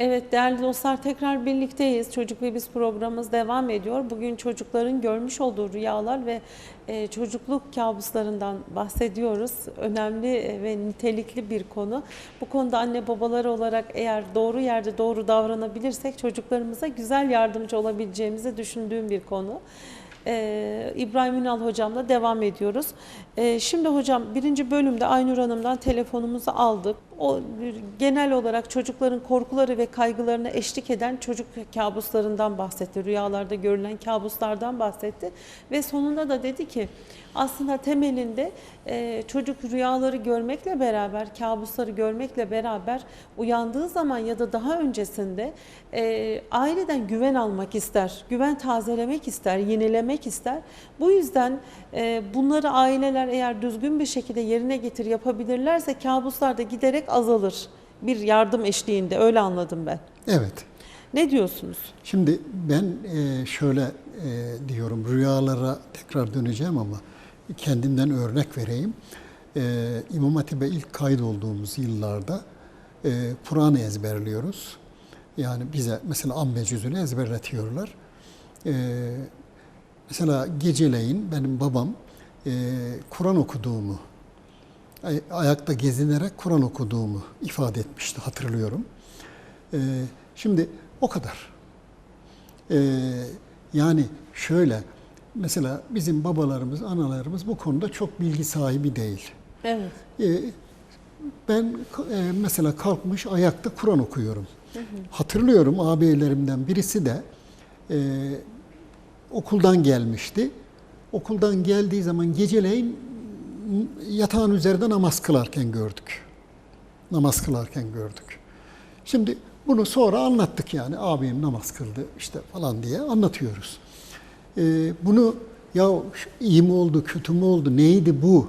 Evet değerli dostlar tekrar birlikteyiz. Çocuk ve Biz programımız devam ediyor. Bugün çocukların görmüş olduğu rüyalar ve e, çocukluk kabuslarından bahsediyoruz. Önemli e, ve nitelikli bir konu. Bu konuda anne babaları olarak eğer doğru yerde doğru davranabilirsek çocuklarımıza güzel yardımcı olabileceğimizi düşündüğüm bir konu. Ee, İbrahim Ünal hocamla devam ediyoruz. Şimdi hocam birinci bölümde Aynur Hanım'dan telefonumuzu aldık. O genel olarak çocukların korkuları ve kaygılarına eşlik eden çocuk kabuslarından bahsetti. Rüyalarda görülen kabuslardan bahsetti. Ve sonunda da dedi ki aslında temelinde e, çocuk rüyaları görmekle beraber, kabusları görmekle beraber uyandığı zaman ya da daha öncesinde e, aileden güven almak ister, güven tazelemek ister, yenilemek ister. Bu yüzden e, bunları aileler eğer düzgün bir şekilde yerine getir yapabilirlerse kabuslar da giderek azalır. Bir yardım eşliğinde öyle anladım ben. Evet. Ne diyorsunuz? Şimdi ben e, şöyle e, diyorum rüyalara tekrar döneceğim ama kendimden örnek vereyim. E, İmam Hatip'e ilk kaydolduğumuz yıllarda Kur'an'ı ezberliyoruz. Yani bize mesela amme cüzünü ezberletiyorlar. Mesela geceleyin benim babam Kur'an okuduğumu, ayakta gezinerek Kur'an okuduğumu ifade etmişti hatırlıyorum. E, şimdi o kadar. Ee, yani şöyle, mesela bizim babalarımız, analarımız bu konuda çok bilgi sahibi değil. Evet. Ee, ben e, mesela kalkmış ayakta Kur'an okuyorum. Hatırlıyorum ağabeylerimden birisi de e, okuldan gelmişti. Okuldan geldiği zaman geceleyin yatağın üzerinde namaz kılarken gördük. Namaz kılarken gördük. Şimdi bunu sonra anlattık yani abim namaz kıldı işte falan diye anlatıyoruz. Ee, bunu ya iyi mi oldu kötü mü oldu neydi bu?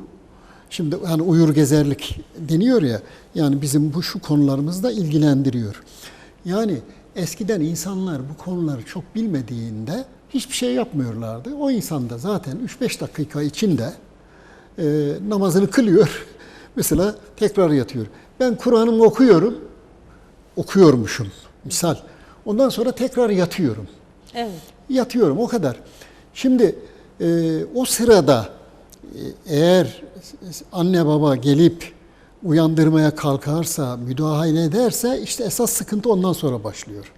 Şimdi yani uyur gezerlik deniyor ya yani bizim bu şu konularımızda ilgilendiriyor. Yani eskiden insanlar bu konuları çok bilmediğinde hiçbir şey yapmıyorlardı. O insan da zaten 3-5 dakika içinde e, namazını kılıyor. Mesela tekrar yatıyor. Ben Kur'an'ımı okuyorum okuyormuşum misal. Ondan sonra tekrar yatıyorum. Evet. Yatıyorum o kadar. Şimdi e, o sırada e, eğer anne baba gelip uyandırmaya kalkarsa, müdahale ederse işte esas sıkıntı ondan sonra başlıyor.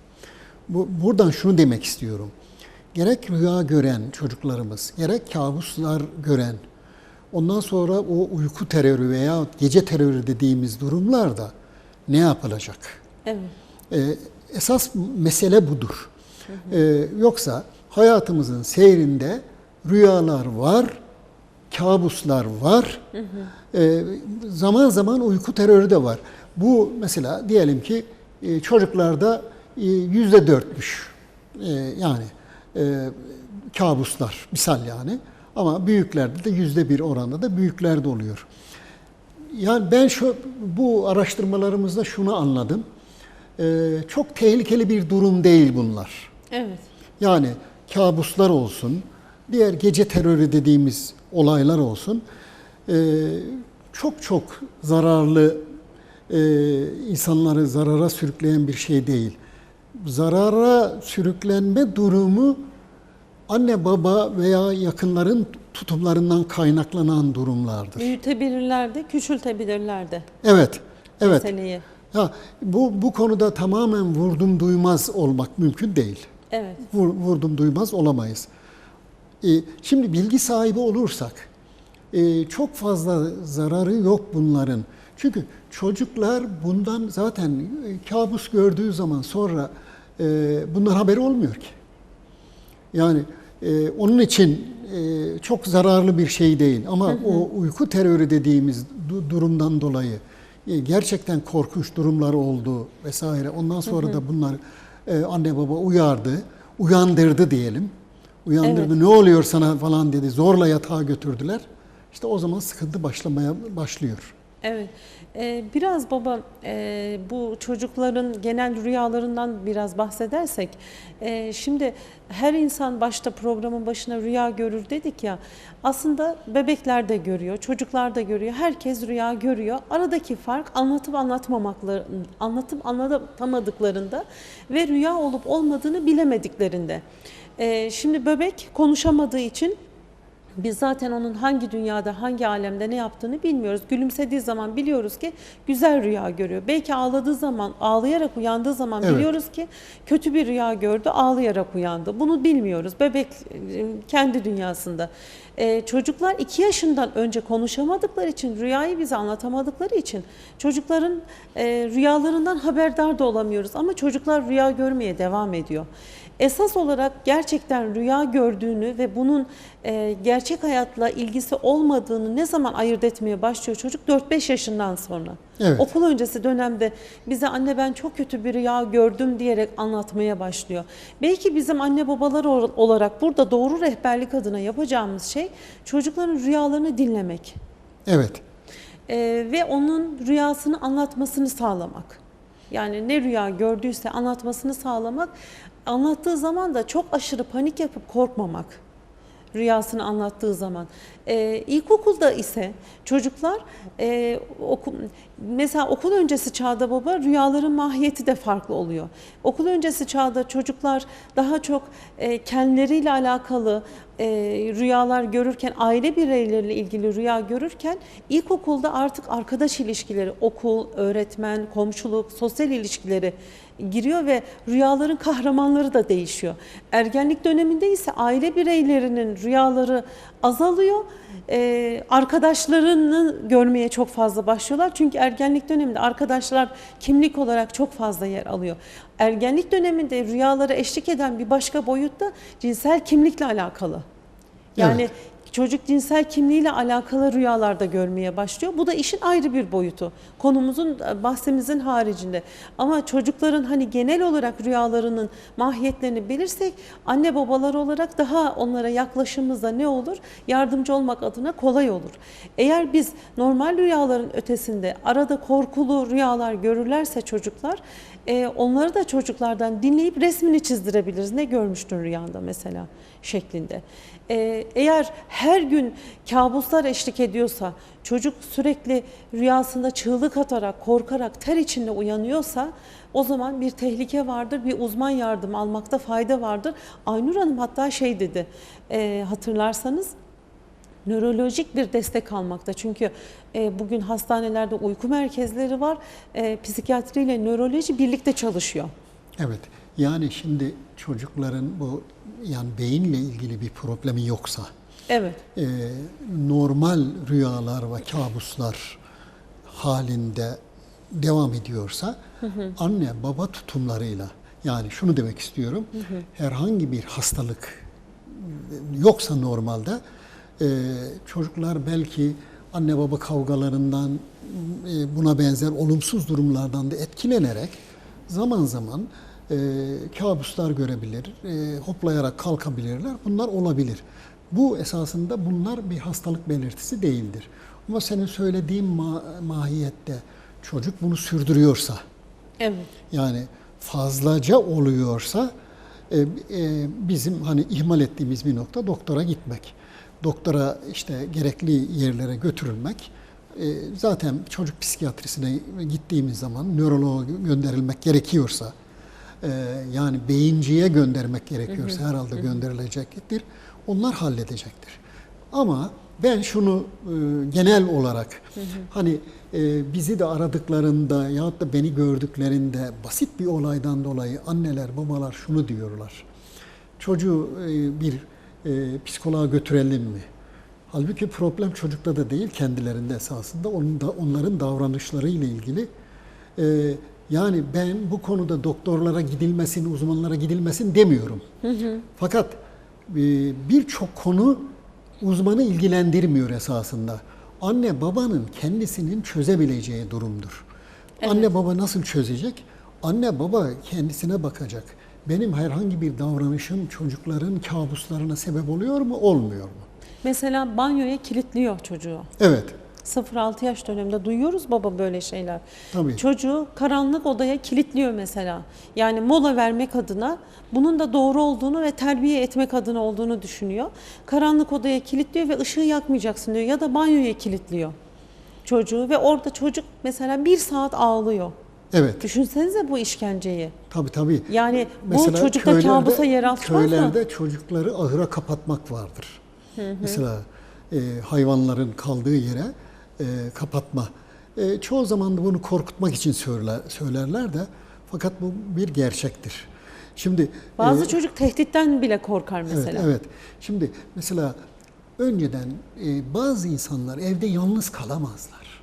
Bu, buradan şunu demek istiyorum. Gerek rüya gören çocuklarımız, gerek kabuslar gören, ondan sonra o uyku terörü veya gece terörü dediğimiz durumlarda ne yapılacak? Evet. Ee, esas mesele budur. Ee, yoksa hayatımızın seyrinde rüyalar var, kabuslar var, Ee, zaman zaman uyku terörü de var. Bu mesela diyelim ki e, çocuklarda e, yüzde dörtmüş E, yani e, kabuslar misal yani ama büyüklerde de yüzde bir oranda da büyüklerde oluyor. Yani ben şu bu araştırmalarımızda şunu anladım. Ee, çok tehlikeli bir durum değil bunlar. Evet. Yani kabuslar olsun, diğer gece terörü dediğimiz olaylar olsun. ee, çok çok zararlı, ee, insanları zarara sürükleyen bir şey değil. Zarara sürüklenme durumu anne baba veya yakınların tutumlarından kaynaklanan durumlardır. Büyütebilirler de, küçültebilirler de Evet, evet. meseleyi. Ha, bu, bu konuda tamamen vurdum duymaz olmak mümkün değil. Evet. Vur, vurdum duymaz olamayız. Ee, şimdi bilgi sahibi olursak e, çok fazla zararı yok bunların. Çünkü çocuklar bundan zaten e, kabus gördüğü zaman sonra e, bundan haberi olmuyor ki. Yani e, onun için e, çok zararlı bir şey değil. Ama o uyku terörü dediğimiz du- durumdan dolayı e, gerçekten korkunç durumlar oldu vesaire. Ondan sonra da bunlar e, anne baba uyardı, uyandırdı diyelim. Uyandırdı. Evet. Ne oluyor sana falan dedi. Zorla yatağa götürdüler. İşte o zaman sıkıntı başlamaya başlıyor. Evet. Ee, biraz baba e, bu çocukların genel rüyalarından biraz bahsedersek e, şimdi her insan başta programın başına rüya görür dedik ya aslında bebekler de görüyor, çocuklar da görüyor, herkes rüya görüyor. Aradaki fark anlatıp anlatmamakları, anlatıp anlatamadıklarında ve rüya olup olmadığını bilemediklerinde. E, şimdi bebek konuşamadığı için biz zaten onun hangi dünyada, hangi alemde ne yaptığını bilmiyoruz. Gülümsediği zaman biliyoruz ki güzel rüya görüyor. Belki ağladığı zaman, ağlayarak uyandığı zaman Evet. biliyoruz ki kötü bir rüya gördü, ağlayarak uyandı. Bunu bilmiyoruz. Bebek e, kendi dünyasında. Ee, çocuklar iki yaşından önce konuşamadıkları için, rüyayı bize anlatamadıkları için çocukların e, rüyalarından haberdar da olamıyoruz. Ama çocuklar rüya görmeye devam ediyor. Esas olarak gerçekten rüya gördüğünü ve bunun e, gerçek hayatla ilgisi olmadığını ne zaman ayırt etmeye başlıyor çocuk? 4-5 yaşından sonra. Evet. Okul öncesi dönemde bize anne ben çok kötü bir rüya gördüm diyerek anlatmaya başlıyor. Belki bizim anne babalar ol- olarak burada doğru rehberlik adına yapacağımız şey çocukların rüyalarını dinlemek. Evet. Ee, ve onun rüyasını anlatmasını sağlamak. Yani ne rüya gördüyse anlatmasını sağlamak. Anlattığı zaman da çok aşırı panik yapıp korkmamak. Rüyasını anlattığı zaman. Ee, ilkokulda ise çocuklar e, oku, mesela okul öncesi çağda baba rüyaların mahiyeti de farklı oluyor. Okul öncesi çağda çocuklar daha çok e, kendileriyle alakalı e, rüyalar görürken, aile bireyleriyle ilgili rüya görürken ilkokulda artık arkadaş ilişkileri, okul, öğretmen, komşuluk, sosyal ilişkileri giriyor ve rüyaların kahramanları da değişiyor. Ergenlik döneminde ise aile bireylerinin rüyaları azalıyor. Ee, arkadaşlarını görmeye çok fazla başlıyorlar. Çünkü ergenlik döneminde arkadaşlar kimlik olarak çok fazla yer alıyor. Ergenlik döneminde rüyalara eşlik eden bir başka boyut da cinsel kimlikle alakalı. Yani Evet. Çocuk cinsel kimliğiyle alakalı rüyalarda görmeye başlıyor. Bu da işin ayrı bir boyutu. Konumuzun bahsimizin haricinde. Ama çocukların hani genel olarak rüyalarının mahiyetlerini bilirsek anne babalar olarak daha onlara yaklaşımımızda ne olur? Yardımcı olmak adına kolay olur. Eğer biz normal rüyaların ötesinde arada korkulu rüyalar görürlerse çocuklar e, onları da çocuklardan dinleyip resmini çizdirebiliriz. Ne görmüştün rüyanda mesela şeklinde. E, eğer her gün kabuslar eşlik ediyorsa, çocuk sürekli rüyasında çığlık atarak, korkarak, ter içinde uyanıyorsa o zaman bir tehlike vardır, bir uzman yardım almakta fayda vardır. Aynur Hanım hatta şey dedi, e, hatırlarsanız nörolojik bir destek almakta. Çünkü e, bugün hastanelerde uyku merkezleri var. E, psikiyatri ile nöroloji birlikte çalışıyor. Evet. Yani şimdi çocukların bu yani beyinle ilgili bir problemi yoksa Evet. e, normal rüyalar ve kabuslar halinde devam ediyorsa anne baba tutumlarıyla yani şunu demek istiyorum herhangi bir hastalık yoksa normalde e, çocuklar belki anne baba kavgalarından e, buna benzer olumsuz durumlardan da etkilenerek zaman zaman e, kabuslar görebilir, e, hoplayarak kalkabilirler. Bunlar olabilir. Bu esasında bunlar bir hastalık belirtisi değildir. Ama senin söylediğin ma- mahiyette çocuk bunu sürdürüyorsa, Evet. yani fazlaca oluyorsa e, e, bizim hani ihmal ettiğimiz bir nokta doktora gitmek. Doktora işte gerekli yerlere götürülmek. E, zaten çocuk psikiyatrisine gittiğimiz zaman nöroloğa gönderilmek gerekiyorsa e, yani beyinciye göndermek gerekiyorsa herhalde gönderilecektir. Onlar halledecektir. Ama ben şunu e, genel olarak hani bizi de aradıklarında yahut da beni gördüklerinde basit bir olaydan dolayı anneler babalar şunu diyorlar. Çocuğu bir e, psikoloğa götürelim mi? Halbuki problem çocukta da değil kendilerinde esasında onun da onların davranışları ile ilgili. E, yani ben bu konuda doktorlara gidilmesin, uzmanlara gidilmesin demiyorum. Fakat e, birçok konu uzmanı ilgilendirmiyor esasında. Anne babanın kendisinin çözebileceği durumdur. Anne baba nasıl çözecek? Anne baba kendisine bakacak. Benim herhangi bir davranışım çocukların kabuslarına sebep oluyor mu, olmuyor mu? Mesela banyoya kilitliyor çocuğu. Evet. 0-6 yaş döneminde duyuyoruz baba böyle şeyler. Tabii. Çocuğu karanlık odaya kilitliyor mesela. Yani mola vermek adına bunun da doğru olduğunu ve terbiye etmek adına olduğunu düşünüyor. Karanlık odaya kilitliyor ve ışığı yakmayacaksın diyor ya da banyoya kilitliyor çocuğu ve orada çocuk mesela bir saat ağlıyor. Evet. Düşünsenize bu işkenceyi. Tabii tabii. Yani bu Mesela çocukta köylerde- kabusa yer açmaz mı? Köylerde çocukları ahıra kapatmak vardır. Mesela e, hayvanların kaldığı yere e, kapatma. E, çoğu zaman da bunu korkutmak için söyler, söylerler de fakat bu bir gerçektir. Şimdi Bazı e, çocuk tehditten bile korkar Evet, mesela. evet. Şimdi mesela önceden e, bazı insanlar evde yalnız kalamazlar.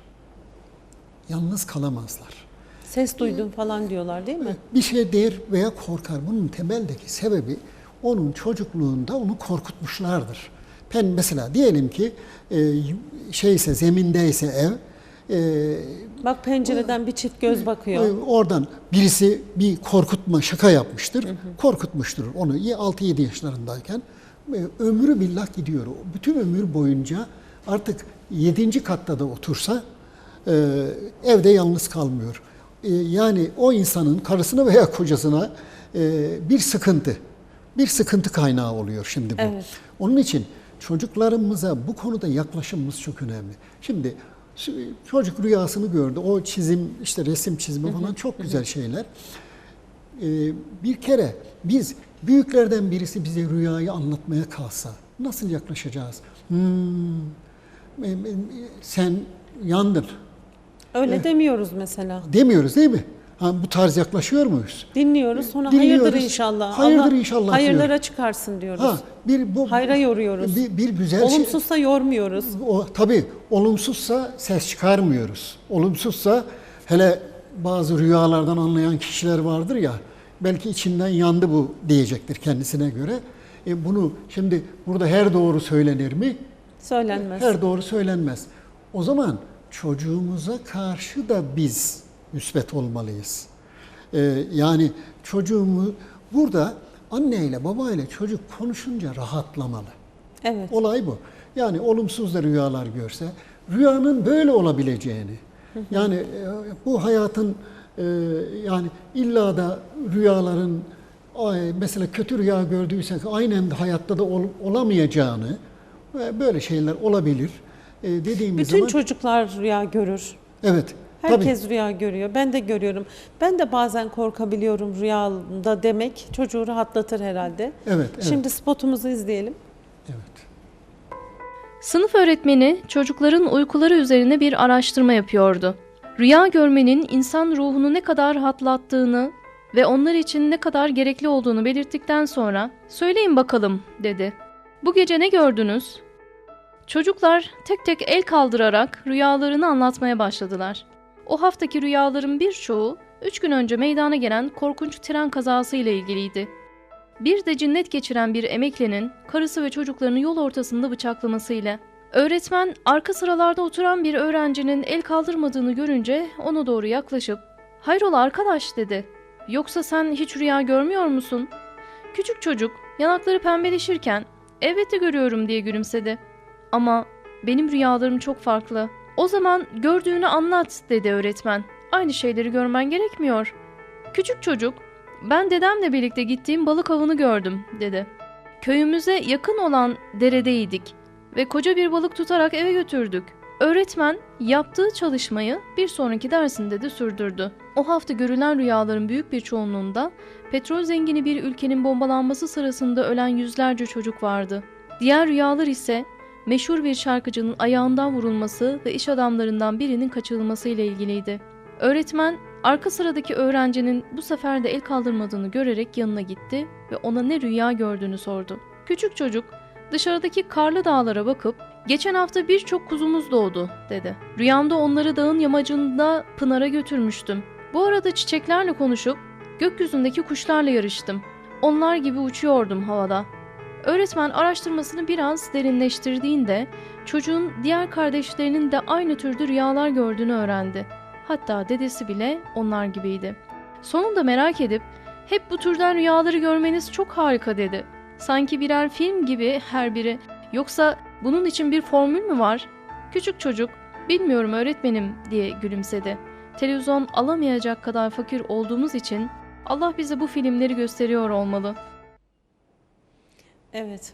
Yalnız kalamazlar. Ses duydum falan diyorlar değil mi? Bir şey der veya korkar. Bunun temeldeki sebebi onun çocukluğunda onu korkutmuşlardır. Ben mesela diyelim ki e, şeyse zemindeyse ev e, Bak pencereden bir çift göz bakıyor. e, oradan birisi bir korkutma şaka yapmıştır. Korkutmuştur onu 6-7 yaşlarındayken. Ömrü billah gidiyor. Bütün ömür boyunca artık 7. katta da otursa evde yalnız kalmıyor. E, yani o insanın karısına veya kocasına e, bir sıkıntı, bir sıkıntı kaynağı oluyor şimdi bu. Evet. Onun için çocuklarımıza bu konuda yaklaşımımız çok önemli. Şimdi çocuk rüyasını gördü. O çizim, işte resim çizimi falan çok güzel şeyler. Ee, bir kere biz büyüklerden birisi bize rüyayı anlatmaya kalsa nasıl yaklaşacağız? Hmm, e, e, sen yandın Öyle demiyoruz mesela. demiyoruz değil mi? Ha, bu tarz yaklaşıyor muyuz? Dinliyoruz sonra Dinliyoruz. hayırdır inşallah. Hayırdır Allah inşallah Hayırlara diyor. çıkarsın diyoruz. Ha, bir bu Hayra yoruyoruz. Bir, bir güzel şey. Olumsuzsa yormuyoruz. O tabii olumsuzsa ses çıkarmıyoruz. Olumsuzsa hele bazı rüyalardan anlayan kişiler vardır ya belki içinden yandı bu diyecektir kendisine göre. E bunu şimdi burada her doğru söylenir mi? Söylenmez. Her doğru söylenmez. O zaman çocuğumuza karşı da biz müsbet olmalıyız. Ee, yani çocuğumu burada anneyle babayla çocuk konuşunca rahatlamalı. Evet. Olay bu. Yani olumsuz da rüyalar görse rüyanın böyle olabileceğini yani e, bu hayatın e, yani illa da rüyaların ay, mesela kötü rüya gördüysek aynen hayatta da ol- olamayacağını ve böyle şeyler olabilir e, dediğimiz Bütün zaman çocuklar rüya görür. evet tabii Herkes rüya görüyor. Ben de görüyorum. Ben de bazen korkabiliyorum rüyamda demek çocuğu rahatlatır herhalde. evet evet Şimdi spotumuzu izleyelim. evet. Sınıf öğretmeni çocukların uykuları üzerine bir araştırma yapıyordu. Rüya görmenin insan ruhunu ne kadar rahatlattığını ve onlar için ne kadar gerekli olduğunu belirttikten sonra "Söyleyin bakalım." dedi. "Bu gece ne gördünüz?" Çocuklar tek tek el kaldırarak rüyalarını anlatmaya başladılar. O haftaki rüyaların birçoğu üç gün önce meydana gelen korkunç tren kazası ile ilgiliydi. Bir de cinnet geçiren bir emeklinin karısı ve çocuklarını yol ortasında bıçaklamasıyla. Öğretmen arka sıralarda oturan bir öğrencinin el kaldırmadığını görünce ona doğru yaklaşıp "Hayrola arkadaş?" dedi. "Yoksa sen hiç rüya görmüyor musun?" Küçük çocuk yanakları pembeleşirken "Elbette görüyorum." diye gülümsedi. "Ama benim rüyalarım çok farklı." "O zaman gördüğünü anlat." dedi öğretmen. "Aynı şeyleri görmen gerekmiyor." Küçük çocuk ben dedemle birlikte gittiğim balık avını gördüm, dedi. Köyümüze yakın olan deredeydik ve koca bir balık tutarak eve götürdük. Öğretmen yaptığı çalışmayı bir sonraki dersinde de sürdürdü. O hafta görülen rüyaların büyük bir çoğunluğunda petrol zengini bir ülkenin bombalanması sırasında ölen yüzlerce çocuk vardı. Diğer rüyalar ise meşhur bir şarkıcının ayağından vurulması ve iş adamlarından birinin kaçırılması ile ilgiliydi. Öğretmen Arka sıradaki öğrencinin bu sefer de el kaldırmadığını görerek yanına gitti ve ona ne rüya gördüğünü sordu. Küçük çocuk dışarıdaki karlı dağlara bakıp "Geçen hafta birçok kuzumuz doğdu." dedi. Rüyamda onları dağın yamacında pınara götürmüştüm. Bu arada çiçeklerle konuşup gökyüzündeki kuşlarla yarıştım. Onlar gibi uçuyordum havada. Öğretmen araştırmasını biraz derinleştirdiğinde çocuğun diğer kardeşlerinin de aynı türde rüyalar gördüğünü öğrendi. Hatta dedesi bile onlar gibiydi. Sonunda merak edip hep bu türden rüyaları görmeniz çok harika dedi. Sanki birer film gibi her biri. Yoksa bunun için bir formül mü var? Küçük çocuk Bilmiyorum öğretmenim diye gülümsedi. Televizyon alamayacak kadar fakir olduğumuz için Allah bize bu filmleri gösteriyor olmalı. Evet.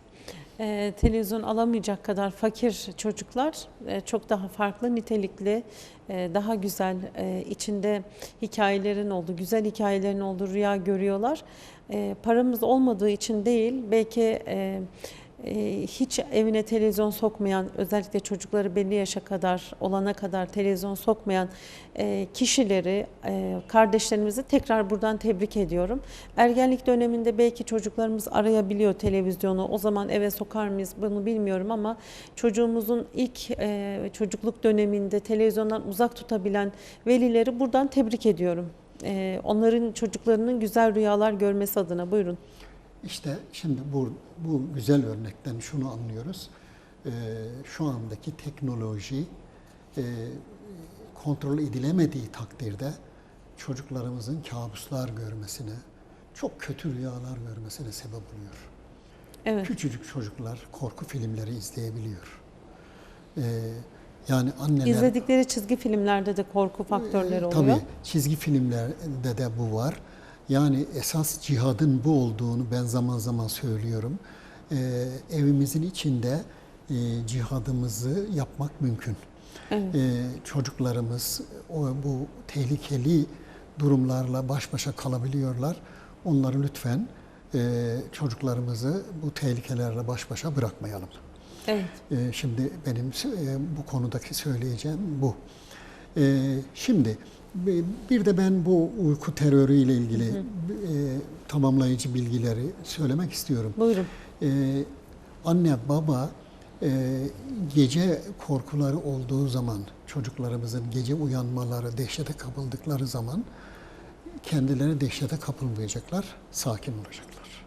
Ee, televizyon alamayacak kadar fakir çocuklar e, çok daha farklı, nitelikli, e, daha güzel, e, içinde hikayelerin olduğu, güzel hikayelerin olduğu rüya görüyorlar. E, paramız olmadığı için değil, belki e, e, hiç evine televizyon sokmayan, özellikle çocukları belli yaşa kadar olana kadar televizyon sokmayan e, kişileri, e, kardeşlerimizi tekrar buradan tebrik ediyorum. Ergenlik döneminde belki çocuklarımız arayabiliyor televizyonu. O zaman eve sokar mıyız bunu bilmiyorum ama çocuğumuzun ilk e, çocukluk döneminde televizyondan uzak tutabilen velileri buradan tebrik ediyorum. Onların çocuklarının güzel rüyalar görmesi adına buyurun. İşte şimdi bu, bu güzel örnekten şunu anlıyoruz. Ee, şu andaki teknoloji e, kontrol edilemediği takdirde çocuklarımızın kabuslar görmesine, çok kötü rüyalar görmesine sebep oluyor. Evet. Küçücük çocuklar korku filmleri izleyebiliyor. Ee, yani anneler... İzledikleri çizgi filmlerde de korku faktörleri Ee, oluyor. Tabii çizgi filmlerde de bu var. Yani esas cihadın bu olduğunu ben zaman zaman söylüyorum. Ee, evimizin içinde e, cihadımızı yapmak mümkün. Evet. Ee, çocuklarımız o, bu tehlikeli durumlarla baş başa kalabiliyorlar. Onları lütfen e, çocuklarımızı bu tehlikelerle baş başa bırakmayalım. Evet. Ee, Şimdi benim e, bu konudaki söyleyeceğim bu. Ee, Şimdi bir de ben bu uyku terörüyle ilgili e, tamamlayıcı bilgileri söylemek istiyorum. Buyurun. Ee, Anne, baba e, gece korkuları olduğu zaman çocuklarımızın gece uyanmaları, dehşete kapıldıkları zaman kendileri dehşete kapılmayacaklar, sakin olacaklar.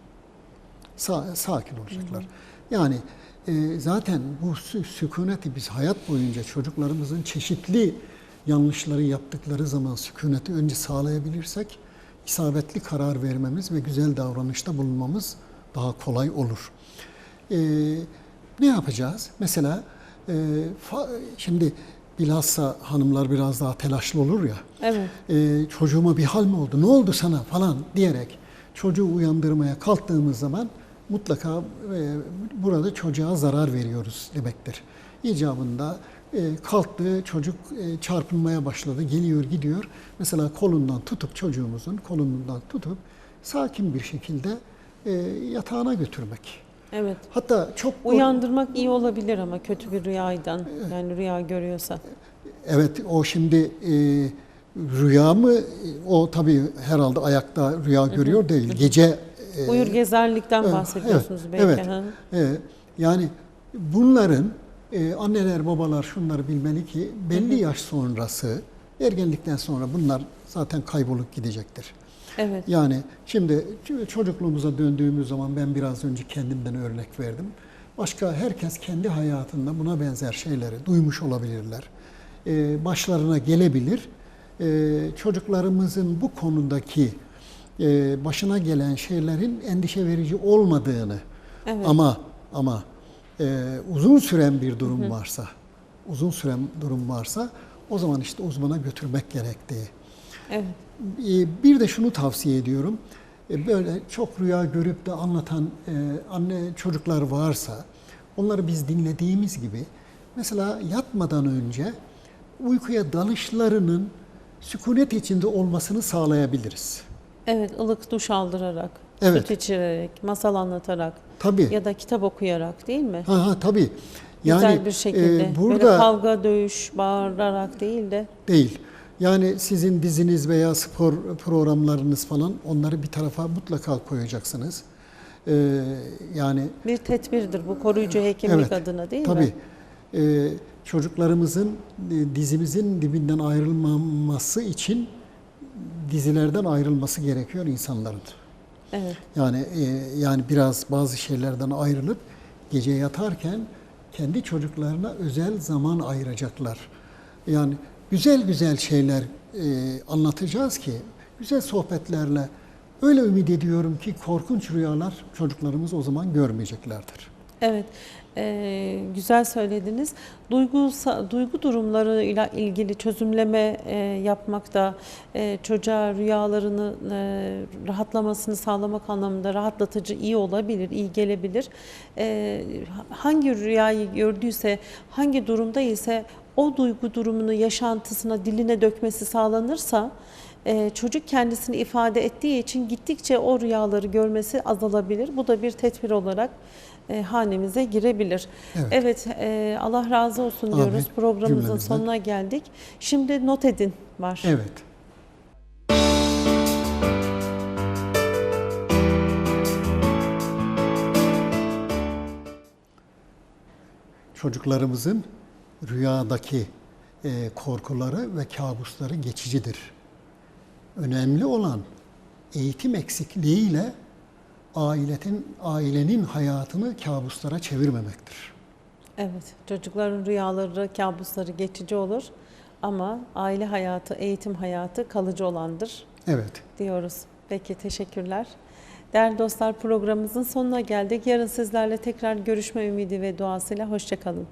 Sa- sakin olacaklar. Yani e, zaten bu sü- sükuneti biz hayat boyunca çocuklarımızın çeşitli yanlışları yaptıkları zaman sükuneti önce sağlayabilirsek isabetli karar vermemiz ve güzel davranışta bulunmamız daha kolay olur. E, ne yapacağız? Mesela e, fa- şimdi bilhassa hanımlar biraz daha telaşlı olur ya Evet. e, çocuğuma bir hal mi oldu, ne oldu sana falan diyerek çocuğu uyandırmaya kalktığımız zaman mutlaka e, burada çocuğa zarar veriyoruz demektir. İcabında kalktı, çocuk e, çarpınmaya başladı, geliyor gidiyor. Mesela kolundan tutup çocuğumuzun kolundan tutup sakin bir şekilde e, yatağına götürmek. Evet. Hatta çok Uyandırmak iyi olabilir ama kötü bir rüyadan yani rüya görüyorsa. Evet o şimdi e, rüya mı o tabii herhalde ayakta rüya görüyor değil. Gece e, Uyur gezerlikten bahsediyorsunuz evet, belki. evet. e, yani bunların e, anneler babalar şunları bilmeli ki belli yaş sonrası ergenlikten sonra bunlar zaten kaybolup gidecektir. Evet. Yani şimdi çocukluğumuza döndüğümüz zaman ben biraz önce kendimden örnek verdim. Başka herkes kendi hayatında buna benzer şeyleri duymuş olabilirler. Ee, başlarına gelebilir. Ee, çocuklarımızın bu konudaki e, başına gelen şeylerin endişe verici olmadığını Evet. ama ama e, uzun süren bir durum varsa, uzun süren durum varsa o zaman işte uzmana götürmek gerektiği. Evet. Ee, Bir de şunu tavsiye ediyorum. Ee, Böyle çok rüya görüp de anlatan e, anne çocuklar varsa onları biz dinlediğimiz gibi mesela yatmadan önce uykuya dalışlarının sükunet içinde olmasını sağlayabiliriz. Evet, ılık duş aldırarak, Evet. süt içirerek, masal anlatarak Tabii. ya da kitap okuyarak değil mi? Ha ha tabii. Yani Güzel bir şekilde. e, Böyle burada kavga, dövüş, bağırarak değil de değil. Yani sizin diziniz veya spor programlarınız falan onları bir tarafa mutlaka koyacaksınız. Ee, yani bir tedbirdir bu koruyucu hekimlik adına değil Tabii. mi? Ee, çocuklarımızın e, dizimizin dibinden ayrılmaması için dizilerden ayrılması gerekiyor insanların. Evet. Yani e, yani biraz bazı şeylerden ayrılıp gece yatarken kendi çocuklarına özel zaman ayıracaklar. Yani güzel güzel şeyler e, anlatacağız ki güzel sohbetlerle öyle ümit ediyorum ki korkunç rüyalar çocuklarımız o zaman görmeyeceklerdir. Evet, eee, güzel söylediniz. Duygu duygu durumlarıyla ilgili çözümleme eee, yapmakta, eee, çocuğa rüyalarını eee, rahatlamasını sağlamak anlamında rahatlatıcı iyi olabilir, iyi gelebilir. Eee, hangi rüyayı gördüyse, hangi durumda ise o duygu durumunu yaşantısına, diline dökmesi sağlanırsa Ee, çocuk kendisini ifade ettiği için gittikçe o rüyaları görmesi azalabilir. Bu da bir tedbir olarak e, hanemize girebilir. Evet. Evet, e, Allah razı olsun Amin. diyoruz. Programımızın Cümlemizden. sonuna geldik. Şimdi not edin var. Evet. Çocuklarımızın rüyadaki e, korkuları ve kabusları geçicidir. Önemli olan eğitim eksikliğiyle ailetin ailenin hayatını kabuslara çevirmemektir. Evet, çocukların rüyaları, kabusları geçici olur. Ama aile hayatı, eğitim hayatı kalıcı olandır Evet. diyoruz. Peki, teşekkürler. Değerli dostlar programımızın sonuna geldik. Yarın sizlerle tekrar görüşme ümidi ve duasıyla hoşçakalın.